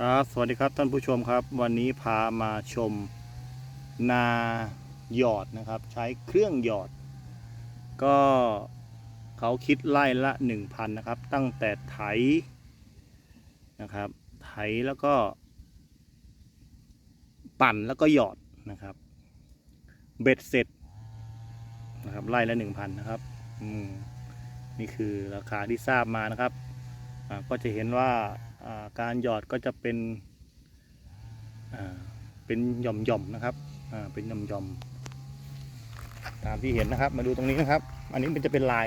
ครับสวัสดีครับท่านผู้ชมครับ วันนี้พามาชมนาหยอดนะครับ ใช้เครื่องหยอด ก็เขาคิดไล่ละ 1,000นะครับ ตั้งแต่ไถนะครับ ไถแล้วก็ ปั่นแล้วก็หยอดนะครับ เบ็ดเสร็จนะครับไล่ละ1,000นะครับอืมนี่คือราคาที่ทราบมานะครับก็จะเห็นว่า การหยอดก็จะเป็นเป็นหย่อมๆนะครับเป็นหย่อมๆตามที่เห็นนะครับ มาดูตรงนี้นะครับ อันนี้มันจะเป็นลาย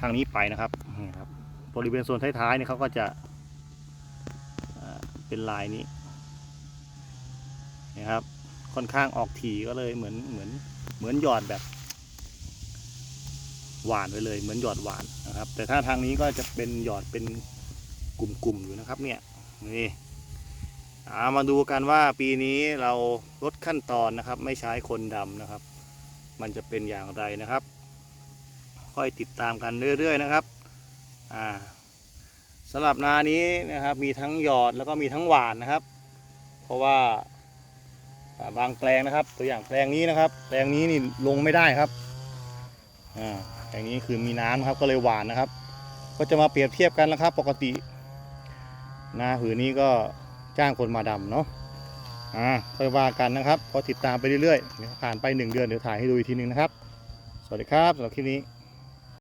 ทางนี้ไปนะครับนี่ครับบริเวณโซนท้ายๆเนี่ยเขาก็จะเป็นลายนี้นะครับค่อนข้างออกถี่ก็เลยเหมือนเหมือนเหมือนหยอดแบบ หวานไปเลย เหมือนหยอดหวานนะครับ แต่ถ้าทางนี้ก็จะเป็นหยอดเป็น กลุ่มๆอยู่นะครับเนี่ยนี่ามาดูกันว่าปีนี้เราลดขั้นตอนนะครับ ไม่ใช้คนดำนะครับ มันจะเป็นอย่างไรนะครับ ค่อยติดตามกันเรื่อยๆนะครับอ่าสำหรับนานี้นะครับมีทั้งหยอดแล้วก็มีทั้งหวานนะครับ เพราะว่าบางแปลงนะครับ ตัวอย่างแปลงนี้นะครับ แปลงนี้นี่ลงไม่ได้ครับอ่าอย่างนี้คือมีน้ำครับก็เลยหวานนะครับ ก็จะมาเปรียบเทียบกันนะครับ ปกติ นาหือนี้ก็จ้างคนมาดำเนาะอ่าค่อยว่ากันนะครับพอติดตามไปเรื่อยๆผ่านไปหนึ่งเดือนเดี๋ยวถ่ายให้ดูอีกทีหนึงนะครับ สวัสดีครับสำหรับคลิปนี้